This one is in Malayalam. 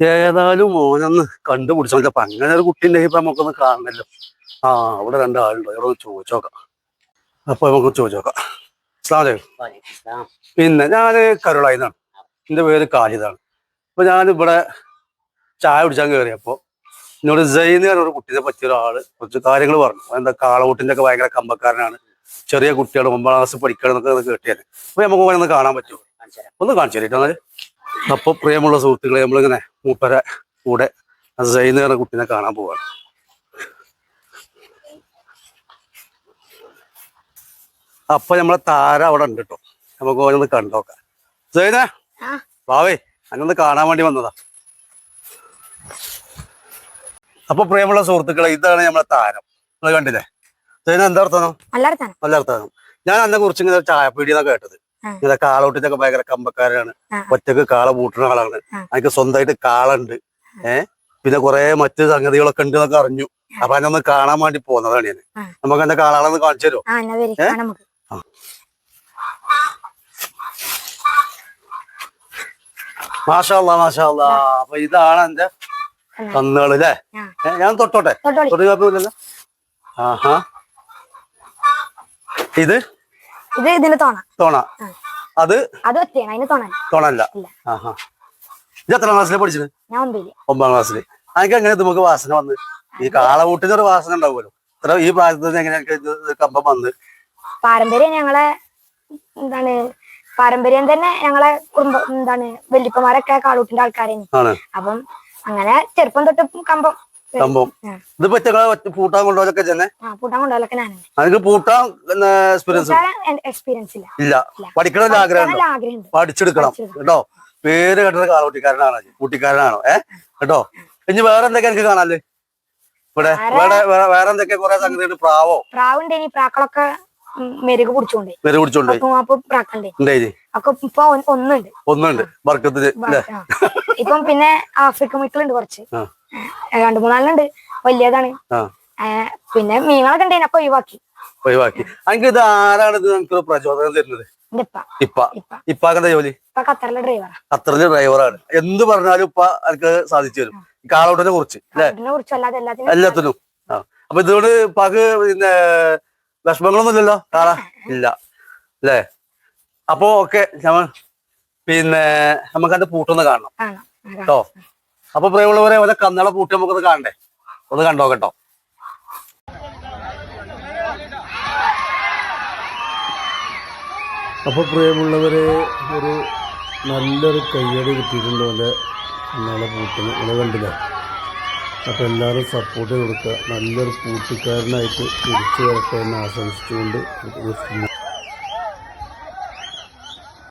ഏതായാലും മോനൊന്ന് കണ്ടുപിടിച്ചോ അപ്പൊ അങ്ങനെ ഒരു കുട്ടി ഉണ്ടെങ്കിൽ ഇപ്പൊ നമുക്കൊന്ന് കാണണല്ലോ. ആ അവിടെ രണ്ടാളുണ്ടോ. ഇവിടെ ഒന്ന് ചോദിച്ചോക്കാം അപ്പൊ നമുക്ക് ചോദിച്ചോക്കാം അലൈക്കും. പിന്നെ ഞാൻ കരുളായിന്നാണ്. എന്റെ പേര് കാലിദാണ് അപ്പൊ ഞാൻ ഇവിടെ ചായ കുടിച്ചാൻ കയറിയപ്പോ എന്നോട് ജൈന്ന് പറഞ്ഞ ഒരു കുട്ടീനെ പറ്റിയ ഒരാൾ കുറച്ച് കാര്യങ്ങൾ പറഞ്ഞു. എന്താ കാളകൂട്ടിന്റെ ഒക്കെ ഭയങ്കര കമ്പക്കാരനാണ്. ചെറിയ കുട്ടികൾ ഒമ്പതാം ക്ലാസ് പഠിക്കണം എന്നൊക്കെ കേട്ടിയാണ് അപ്പൊ നമുക്ക് ഒന്ന് കാണാൻ പറ്റുമോ? ഒന്ന് കാണിച്ചു അപ്പൊ പ്രിയമുള്ള സുഹൃത്തുക്കളെ നമ്മളിങ്ങനെ മൂപ്പര കൂടെ സൈനേറെ കുട്ടീനെ കാണാൻ പോവാണ്. അപ്പൊ നമ്മളെ താര അവിടെ ഉണ്ട് കേട്ടോ നമുക്ക് ഓരോന്ന് കണ്ടോക്കാം സൈന ഭാവേ വാവേ അന്നൊന്ന് കാണാൻ വേണ്ടി വന്നതാ. അപ്പൊ പ്രിയമുള്ള സുഹൃത്തുക്കളെ ഇതാണ് നമ്മളെ താരം. നിങ്ങൾ കണ്ടില്ലേ? സൈന എന്താ അർത്ഥം നല്ല ഞാൻ അന്നെ കുറിച്ച് ഇങ്ങനെ ചായപ്പീടിയെന്നാ കേട്ടത്. ആ. ഇങ്ങനെ കാളോട്ടിനൊക്കെ ഭയങ്കര കമ്പക്കാരാണ്. ഒറ്റയ്ക്ക് കാള പൂട്ടുന്ന ആളാണ്. എനിക്ക് സ്വന്തമായിട്ട് കാളുണ്ട്. ഏഹ് പിന്നെ കുറെ മറ്റ് സംഗതികളൊക്കെ ഉണ്ട് എന്നൊക്കെ അറിഞ്ഞു അപ്പൊ അതിനൊന്ന് കാണാൻ വേണ്ടി പോകുന്നതാണ് ഞാൻ. നമുക്ക് എന്റെ കാളാളൊന്ന് കാണിച്ചു തരുമോ? മാഷാല്ല മാഷാല്ല അപ്പൊ ഇതാണ് എന്റെ. കന്നുകൾ അല്ലേ ഞാൻ തൊട്ടോട്ടെ. തൊട്ട് കുഴപ്പമില്ലല്ലോ. ആഹാ. ഇത്? ഇത് ഇതിന് തോണ. തോണ. അത് അത് ഒറ്റയാണ് അതിന് തോണ. തോണല്ല. ഇത് എത്ര ക്ലാസ്സിൽ പഠിച്ചത്? ഞാൻ ഒമ്പില്ല ഒമ്പതാം ക്ലാസ്സിൽ അതൊക്കെ എങ്ങനെ നമുക്ക് വാസന വന്ന്? ഈ കാളവൂട്ടിന് ഒരു വാസന ഉണ്ടാവുമല്ലോ. ഇത്ര ഈ പ്രായത്തിൽ നിന്ന് എങ്ങനെ എനിക്ക് ഇത് കമ്പം വന്ന്? പാരമ്പര്യം ഞങ്ങളെ എന്താണ് പാരമ്പര്യം തന്നെ ഞങ്ങളെ കുടുംബം എന്താണ് വല്യപ്പന്മാരൊക്കെ കാളൂട്ടിന്റെ ആൾക്കാരാണ് അപ്പം അങ്ങനെ ചെറുപ്പം തൊട്ട് കമ്പം കമ്പം ഇതിപ്പോ ഇത് പറ്റങ്ങളെ പൂട്ടാൻ കൊണ്ടുപോലൊക്കെ പൂട്ടാൻ ഞാൻ അതിന് പൂട്ടാൻ എക്സ്പീരിയൻസ് എക്സ്പീരിയൻസ് ഇല്ല. ഇല്ല. പഠിക്കണമെന്ന് ആഗ്രഹം പഠിച്ചെടുക്കണം. കേട്ടോ? പേര് കേട്ടത് കാളൂട്ടിക്കാരനാണോ കൂട്ടിക്കാരനാണോ. ഏ? കേട്ടോ? ഇനി വേറെ എന്തൊക്കെ എനിക്ക് കാണാല്ലേ ഇവിടെ വേറെ- വേറെ എന്തൊക്കെ കൊറേ സംഗതിയുണ്ട് പ്രാവോ? പ്രാവുണ്ട് ഇനി പ്രാക്കളൊക്കെ മെരുക് പിടിച്ചോണ്ട് മെരുക് പിടിച്ചോണ്ട് അപ്പൊ ഇപ്പൊ ഒന്നുണ്ട്. ഒന്നുണ്ട്. ഇപ്പം പിന്നെ ആഫ്രിക്കൻ മീക്കളുണ്ട് കുറച്ച്. രണ്ട് മൂന്നാലുണ്ട് വലിയതാണ്. പിന്നെ മീനൊക്കെ ഉണ്ടായിരുന്നു അപ്പൊ ഒഴിവാക്കി. ഒഴിവാക്കി. അങ്ങനെ ഇത് ആരാണ് ഇത് നമുക്ക് പ്രചോദനം തരുന്നത്? ഇപ്പ. ഇപ്പാക്കെന്താ ജോലി? ഇപ്പൊ ഖത്തറിലെ ഡ്രൈവറാ അത്രയും ഡ്രൈവറാണ് എന്ത് പറഞ്ഞാലും ഇപ്പൊ എനിക്ക് സാധിച്ചു തരും. കാളോട്ടിനെ കുറിച്ച് എല്ലാത്തിനും. അപ്പൊ ഇതുകൊണ്ട് പാക്ക് പിന്നെ വിഷമങ്ങളൊന്നും ഇല്ലല്ലോ കാള? ഇല്ല. അല്ലേ? അപ്പൊ ഓക്കെ പിന്നെ നമുക്ക് അതിന്റെ പൂട്ടൊന്ന് കാണണം. കാണാം. കേട്ടോ അപ്പൊ പ്രിയമുള്ളവരെ ഓരോ കന്നള പൂട്ട് നമുക്കത് കാണണ്ടേ? ഒന്ന് കണ്ടോ കേട്ടോ അപ്പോൾ പ്രിയമുള്ളവരെ ഒരു നല്ലൊരു കയ്യടി കിട്ടിയിട്ടുണ്ട് അവന്റെ നാളെ പൂട്ടിന്? ഇങ്ങനെ കണ്ടില്ല? അപ്പോൾ എല്ലാവരും സപ്പോർട്ട് കൊടുക്കുക. നല്ലൊരു പൂട്ടിക്കാരനായിട്ട് തിരിച്ചു വരട്ടെ എന്ന് ആശംസിച്ചുകൊണ്ട്